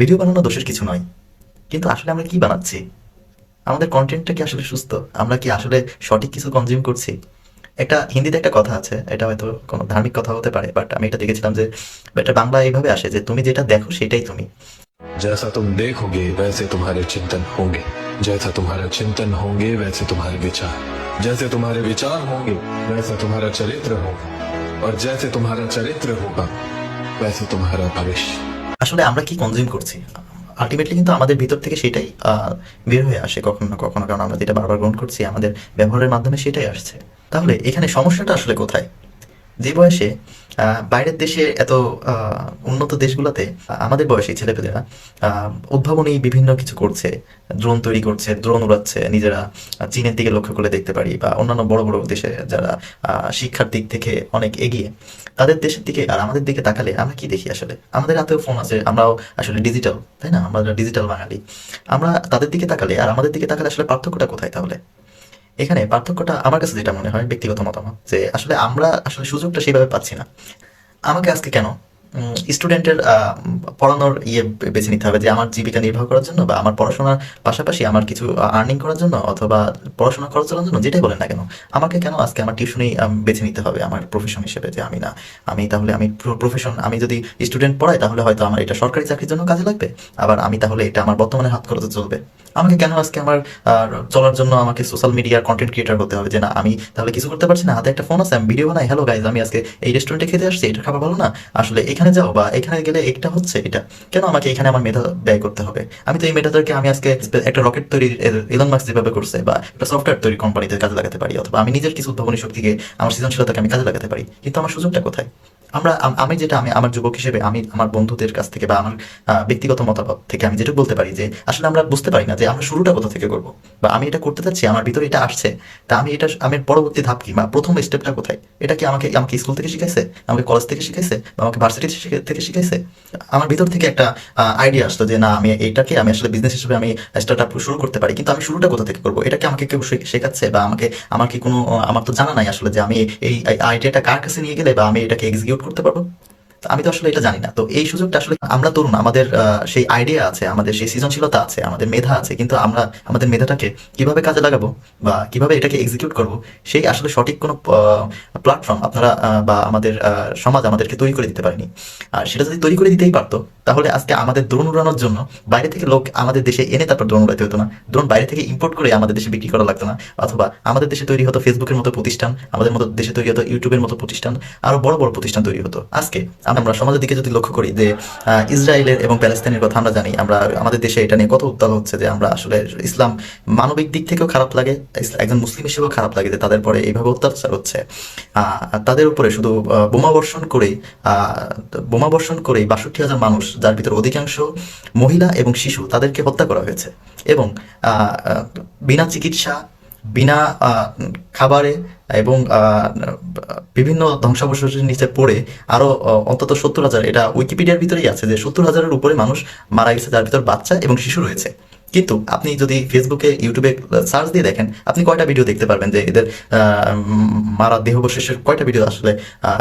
Video বানানো দোষের কিছু নয় কিন্তু আসলে আমরা কি বানাচ্ছি আমাদের কন্টেন্টটা কি আসলে সুস্থ আমরা কি আসলে সঠিক কিছু কনজিউম করছি একটা হিন্দিতে একটা কথা আছে এটা হয়তো কোনো ধার্মিক কথা হতে পারে বাট আমি এটা দেখেছিলাম যে এটা বাংলা এইভাবে আসে যে তুমি যেটা দেখো সেটাই তুমি जैसा तुम देखोगे वैसे तुम्हारे चिंतन होंगे जैसा तुम्हारा चिंतन होंगे वैसे तुम्हारे विचार जैसे तुम्हारे विचार होंगे वैसा तुम्हारा चरित्र होगा और जैसे तुम्हारा चरित्र होगा वैसे तुम्हारा भविष्य আসলে আমরা কি কনজিউম করছি? আলটিমেটলি কিন্তু আমাদের ভিতর থেকে সেটাই বের হয়ে আসে কখনো না কখনো, কারণ আমরা যেটা বারবার গ্রহণ করছি, আমাদের ব্যবহারের মাধ্যমে সেটাই আসছে। তাহলে এখানে সমস্যাটা আসলে কোথায়? যে বয়সে বাইরের দেশে এত উন্নত দেশগুলোতে আমাদের বয়সী ছেলেপেলেরা উদ্ভাবনী বিভিন্ন কিছু করছে ড্রোন তৈরি করছে ড্রোন উড়াচ্ছে, নিজেরা চীনের দিকে লক্ষ্য করে দেখতে পারি বা অন্যান্য বড় বড় দেশে যারা শিক্ষার দিক থেকে অনেক এগিয়ে, তাদের দেশের দিকে আর আমাদের দিকে তাকালে আমরা কি দেখি আসলে? আমাদের হাতেও ফোন আছে, আমরাও আসলে ডিজিটাল তাই না? আমরা ডিজিটাল বাঙালি। আমরা তাদের দিকে তাকালে আর আমাদের দিকে তাকালে আসলে পার্থক্যটা কোথায় তাহলে? এখানে পার্থক্যটা আমার কাছে যেটা মনে হয় ব্যক্তিগত মতামত, যে আসলে আমরা আসলে সুযোগটা সেইভাবে পাচ্ছি না। আমাকে আজকে কেন স্টুডেন্টের পড়ানোর ইয়ে বেছে নিতে হবে যে আমার জীবিকা নির্বাহ করার জন্য বা আমার পড়াশোনার পাশাপাশি আমার কিছু আর্নিং করার জন্য অথবা পড়াশোনা খরচ চালানোর জন্য, যেটাই বলেন না কেন, আমাকে কেন আজকে আমার টিউশনই বেছে নিতে হবে আমার প্রফেশন হিসেবে যে আমি না, আমি তাহলে আমি প্রফেশন আমি যদি স্টুডেন্ট পড়াই তাহলে হয়তো আমার এটা সরকারি চাকরির জন্য কাজে লাগবে, আবার আমি তাহলে এটা আমার বর্তমানে হাত খরচে চলবে। আমাকে কেন আজকে আমার চলার জন্য আমাকে সোশ্যাল মিডিয়ার কন্টেন্ট ক্রিয়েটার হতে হবে যে না, আমি তাহলে কিছু করতে পারছি না, হাতে একটা ফোন আছে, আমি ভিডিও বানাই হ্যালো গাইজ আমি আজকে এই রেস্টুরেন্টে খেতে আসছি এটা খাবার ভালো না, আসলে এখানে যাও বা এখানে গেলে এটা হচ্ছে এটা। কেন আমাকে এখানে আমার মেধা ব্যয় করতে হবে? আমি তো এই মেধাদেরকে আমি আজকে একটা রকেট তৈরি ইলন মাস্ক যেভাবে করছে বা একটা সফটওয়্যার তৈরি কোম্পানিতে কাজে লাগাতে পারি, অথবা আমি নিজের কিছু উদ্ভাবনী শক্তিকে, আমার সৃজনশীলতাকে আমি কাজে লাগাতে পারি। কিন্তু আমার সুযোগটা কোথায়? আমরা, আমি যেটা, আমি আমার যুবক হিসেবে, আমি আমার বন্ধুদের কাছ থেকে বা আমার ব্যক্তিগত মতামত থেকে আমি যেটা বলতে পারি যে, আসলে আমরা বুঝতে পারি না যে আমরা শুরুটা কোথা থেকে করব বা আমি এটা করতে চাচ্ছি, আমার ভিতরে এটা আসছে, তা আমি এটা, আমি পরবর্তী ধাপ কি বা প্রথম স্টেপটা কোথায়? এটা কি আমাকে আমাকে স্কুল থেকে শিখাইছে? আমাকে কলেজ থেকে শিখাইছে? বা আমাকে ভার্সিটি থেকে শিখাইছে? আমার ভিতর থেকে একটা আইডিয়া আসতো যে, না, আমি এইটাকে, আমি আসলে বিজনেস হিসেবে আমি স্টার্ট আপ শুরু করতে পারি, কিন্তু আমি শুরুটা কোথা থেকে করব? এটাকে আমাকে কেউ শেখাচ্ছে বা আমাকে, আমার কি কোনো, আমার তো জানা নাই আসলে যে আমি এই আইডিয়াটা কার কাছে নিয়ে গেলে বা আমি এটাকে এক্সিকিউট করতে পারব তো আমি তো আসলে এটা জানি না। তো এই সুযোগটা আসলে আমরা তরুণ, আমাদের সেই আইডিয়া আছে, আমাদের সেই সৃজনশীলতা আছে, আমাদের মেধা আছে, কিন্তু আমরা আমাদের মেধাটাকে কীভাবে কাজে লাগাবো বা কীভাবে এটাকে এক্সিকিউট করব, সেই আসলে সঠিক কোনো প্ল্যাটফর্ম আপনারা বা আমাদের সমাজ আমাদেরকে তৈরি করে দিতে পারেনি। আর সেটা যদি তৈরি করে দিতেই পারতো, তাহলে আজকে আমাদের দ্রোণ উড়ানোর জন্য বাইরে থেকে লোক আমাদের দেশে এনে তারপর দ্রোণ উড়াতে হতো না। দ্রোণ বাইরে থেকে ইম্পোর্ট করে আমাদের দেশে বিক্রি করা লাগতো না, অথবা আমাদের দেশে তৈরি হতো ফেসবুকের মতো প্রতিষ্ঠান, আমাদের মতো দেশে তৈরি হতো ইউটিউবের মতো প্রতিষ্ঠান, আরও বড় বড় প্রতিষ্ঠান তৈরি হতো। আজকে আমরা সমাজের দিকে যদি লক্ষ্য করি যে ইসরায়েলের এবং প্যালেস্তাইনের কথা আমরা জানি আমরা আমাদের দেশে এটা নিয়ে কত উত্তাল হচ্ছে যে আমরা আসলে ইসলাম মানবিক দিক থেকেও খারাপ লাগে একজন মুসলিম হিসেবেও খারাপ লাগে যে তাদের পরে এইভাবে অত্যাচার হচ্ছে। তাদের উপরে শুধু বোমা বর্ষণ আহ, বোমা বর্ষণ করেই বাষট্টি হাজার মানুষ যার ভিতর অধিকাংশ মহিলা এবং শিশু তাদেরকে হত্যা করা হয়েছে। এবং বিনা চিকিৎসা বিনা খাবারে এবং বিভিন্ন ধ্বংসাবশেষের নিচে পড়ে আরও আহ, অন্তত সত্তর হাজার এটা উইকিপিডিয়ার ভিতরেই আছে যে সত্তর হাজারের উপরে মানুষ মারা গেছে যার ভিতর বাচ্চা এবং শিশু রয়েছে। কিন্তু আপনি যদি ফেসবুকে ইউটিউবে সার্চ দিয়ে দেখেন আপনি কয়টা ভিডিও দেখতে পারবেন যে এদের মারা দেহবশেষের কয়টা ভিডিও আসলে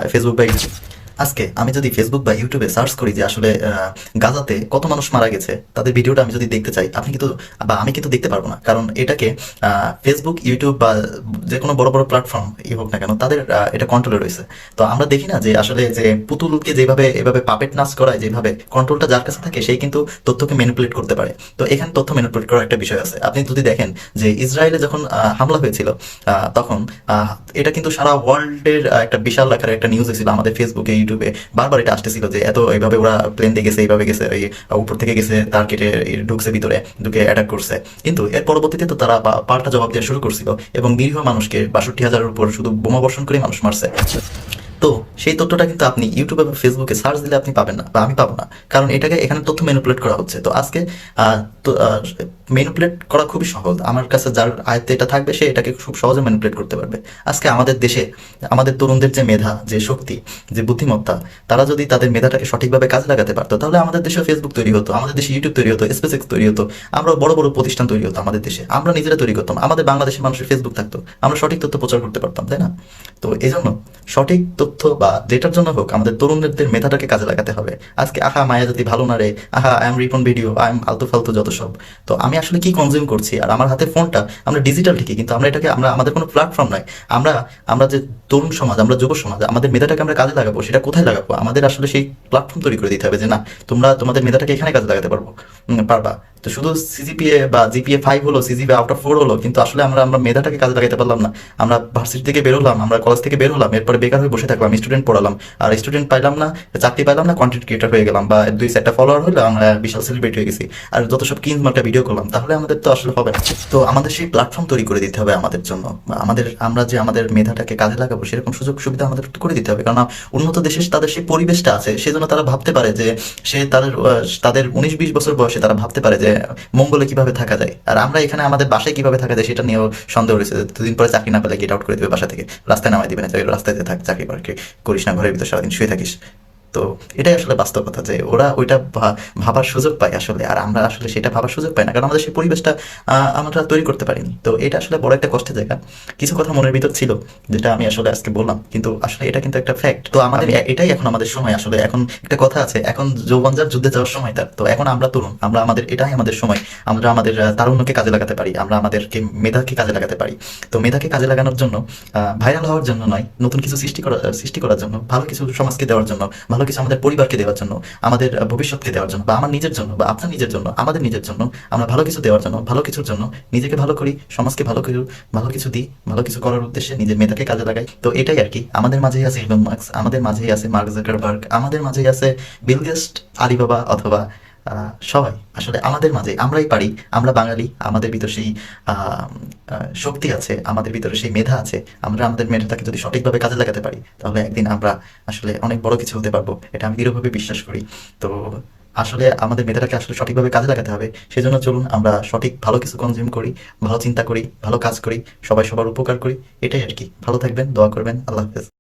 ফেসবুক বা ইউটিউব আজকে আমি যদি ফেসবুক বা ইউটিউবে সার্চ করি যে আসলে গাজাতে কত মানুষ মারা গেছে, তাদের ভিডিওটা আমি যদি দেখতে চাই, আপনি কিন্তু, বা আমি কিন্তু দেখতে পারব না। কারণ এটাকে ফেসবুক ইউটিউব বা যে কোনো বড় বড় প্ল্যাটফর্ম ই হোক না কেন, তাদের এটা কন্ট্রোলে রয়েছে। তো আমরা দেখি না যে আসলে যে পুতুলকে যেভাবে, এভাবে পাপেট নাচ করায়, যেভাবে কন্ট্রোলটা যার কাছে থাকে, সেই কিন্তু তথ্যকে ম্যানিপুলেট করতে পারে। তো এখানে তথ্য ম্যানিপুলেট করার একটা বিষয় আছে। আপনি যদি দেখেন যে ইসরায়েলে যখন হামলা হয়েছিল তখন এটা কিন্তু সারা ওয়ার্ল্ডের একটা বিশাল আকারের একটা নিউজ ছিল আমাদের ফেসবুকে ইউটিউবে বারবার এটা আসতেছিল যে এত এইভাবে ওরা প্লেন দিয়ে গেছে, এইভাবে গেছে, এই উপর থেকে গেছে, তার কেটে ঢুকছে ভিতরে, ঢুকে অ্যাটাক করছে। কিন্তু এর পরবর্তীতে তো তারা পাল্টা জবাব দেওয়া শুরু করছিল এবং নিরীহ মানুষকে বাষট্টি হাজারের উপর শুধু বোমা বর্ষণ করে মানুষ মারছে। তো সেই তথ্যটা কিন্তু আপনি ইউটিউবে বা ফেসবুকে সার্চ দিলে আপনি পাবেন না, বা আমি পাবো না। কারণ এটাকে এখানে তথ্য ম্যানিপুলেট করা হচ্ছে। তো আজকে ম্যানিপুলেট করা খুবই সহজ। আমার কাছে যার আয়ত্তে এটা থাকবে, সে এটাকে খুব সহজে ম্যানিপুলেট করতে পারবে। আজকে আমাদের দেশে, আমাদের তরুণদের যে মেধা, যে শক্তি, যে বুদ্ধিমত্তা, তারা যদি তাদের মেধাটাকে সঠিকভাবে কাজে লাগাতে পারতো, তাহলে আমাদের দেশে ফেসবুক তৈরি হতো, আমাদের দেশে ইউটিউব তৈরি হতো স্পেসেক্স তৈরি হতো আমরা বড় বড় প্রতিষ্ঠান তৈরি হতো আমাদের দেশে। আমরা নিজেরা তৈরি করতাম, আমাদের বাংলাদেশের মানুষের ফেসবুক থাকতো, আমরা সঠিক তথ্য প্রচার করতে পারতাম, তাই না? তো এই জন্য সঠিক তথ্য বা যেটার জন্য হোক, আমাদের তরুণদের মেধাটাকে কাজে লাগাতে হবে। আজকে, আহা, মায়া যদি ভালো না রে, আহা I am Ripon video I am আলতু ফালতু যত সব। তো আমি আসলে কি কনজিউম করছি? আর আমার হাতে ফোনটা আমরা ডিজিটাল ঠিকই, কিন্তু আমরা এটাকে, আমরা, আমাদের কোনো প্ল্যাটফর্ম নাই। আমরা আমরা যে তরুণ সমাজ, আমরা যুব সমাজ, আমাদের মেধাটাকে আমরা কাজে লাগাবো, সেটা কোথায় লাগাবো? আমাদের আসলে সেই প্ল্যাটফর্ম তৈরি করে দিতে হবে যে না, তোমরা তোমাদের মেধাটাকে এখানে কাজে লাগাতে পারব। পারবা। তো শুধু সিজিপিএ বা জিপিএ ফাইভ হলো সিজিপিএ আউট অফ ফোর হলো, কিন্তু আসলে আমরা আমরা মেধাটাকে কাজে লাগাতে পারলাম না। আমরা ভার্সিটি থেকে বেরোলাম আমরা কলেজ থেকে বের হলাম, এরপরে বেকার হয়ে বসে থাকলাম স্টুডেন্ট পড়ালাম। আর স্টুডেন্ট পাইলাম না, চাকরি পাইলাম না কন্টেন্ট ক্রিয়েটার হয়ে গেলাম বা দুই চারটা ফলোয়ার হলো আমরা বিশাল সেলিব্রিটি হয়ে গেছি। আর যত সব কিন মার্কা ভিডিও করলাম, তাহলে আমাদের তো আসলে হবে না। তো আমাদের সেই প্ল্যাটফর্ম তৈরি করে দিতে হবে আমাদের জন্য। আমাদের, আমরা যে আমাদের মেধাটাকে কাজে লাগাবো, সেরকম সুযোগ সুবিধা আমাদের করে দিতে হবে। কারণ উন্নত দেশে তাদের সেই পরিবেশটা আছে, সেজন্য তারা ভাবতে পারে যে সে তাদের তাদের উনিশ বিশ বছর বয়সে তারা ভাবতে পারে যে মঙ্গলে কীভাবে থাকা যায়? আর আমরা এখানে আমাদের বাসায় কীভাবে থাকা যায় সেটা নিয়েও সন্দেহ রয়েছে। দুদিন পরে চাকরি না পেলে গেট আউট করে দেবে বাসা থেকে। রাস্তায় নামাই দিবে না। রাস্তায় থাক, চাকরি করে করিস না, ঘরের ভিতরে সারাদিন শুয়ে থাকিস। তো এটাই আসলে বাস্তবতা যে ওরা ওইটা ভাবার সুযোগ পায় আসলে। আর আমরা আসলে সেটা ভাবার সুযোগ পাই না। কারণ আমাদের সেই পরিবেশটা আমরা তৈরি করতে পারিনি। তো এটা আসলে বড় একটা কষ্টের জায়গা। কিছু কথা মনের ভিতর ছিল যেটা আমি আসলে আজকে বললাম। কিন্তু আসলে এটা কিন্তু একটা ফ্যাক্ট তো আমাদের এটাই এখন আমাদের সময় আসলে। এখন একটা কথা আছে এখন যৌবন যার যুদ্ধে যাওয়ার সময় তার। তো এখন আমরা তরুণ। আমরা আমাদের এটাই আমাদের সময়। আমরা আমাদের তারুণ্যকে কাজে লাগাতে পারি। আমরা আমাদেরকে মেধাকে কাজে লাগাতে পারি। তো মেধাকে কাজে লাগানোর জন্য ভাইরাল হওয়ার জন্য নয় নতুন কিছু সৃষ্টি করা সৃষ্টি করার জন্য ভালো কিছু সমাজকে দেওয়ার জন্য ভালো কিছু আমাদের পরিবারকে দেওয়ার জন্য, আমাদের ভবিষ্যৎকে দেওয়ার জন্য, বা আমার নিজের জন্য, বা আপনার নিজের জন্য, আমাদের নিজের জন্য, আমরা ভালো কিছু দেওয়ার জন্য, ভালো কিছুর জন্য নিজেকে ভালো করি, সমাজকে ভালো করি ভালো কিছু দিই, ভালো কিছু করার উদ্দেশ্যে নিজের মেধাকে কাজে লাগাই। তো এটাই আর কি। আমাদের মাঝেই আছে ইলন মার্কস আমাদের মাঝেই আছে মার্ক জাকারবার্গ আমাদের মাঝেই আছে বিলগেস্ট আলিবাবা অথবা সবাই। আসলে আমাদের মাঝে আমরাই পারি, আমরা বাঙালি, আমাদের ভিতর সেই শক্তি আছে, আমাদের ভিতরে সেই মেধা আছে, আমরা আমাদের মেধাটাকে যদি সঠিকভাবে কাজে লাগাতে পারি, তাহলে একদিন আমরা আসলে অনেক বড় কিছু হতে পারব, এটা আমি দৃঢ়ভাবে বিশ্বাস করি। তো আসলে আমাদের মেধাটাকে আসলে সঠিকভাবে কাজে লাগাতে হবে, সেজন্য চলুন আমরা সঠিক ভালো কিছু কনজিউম করি, ভালো চিন্তা করি, ভালো কাজ করি, সবাই সবার উপকার করি, এটাই আর কি। ভালো থাকবেন, দোয়া করবেন, আল্লাহ হাফেজ।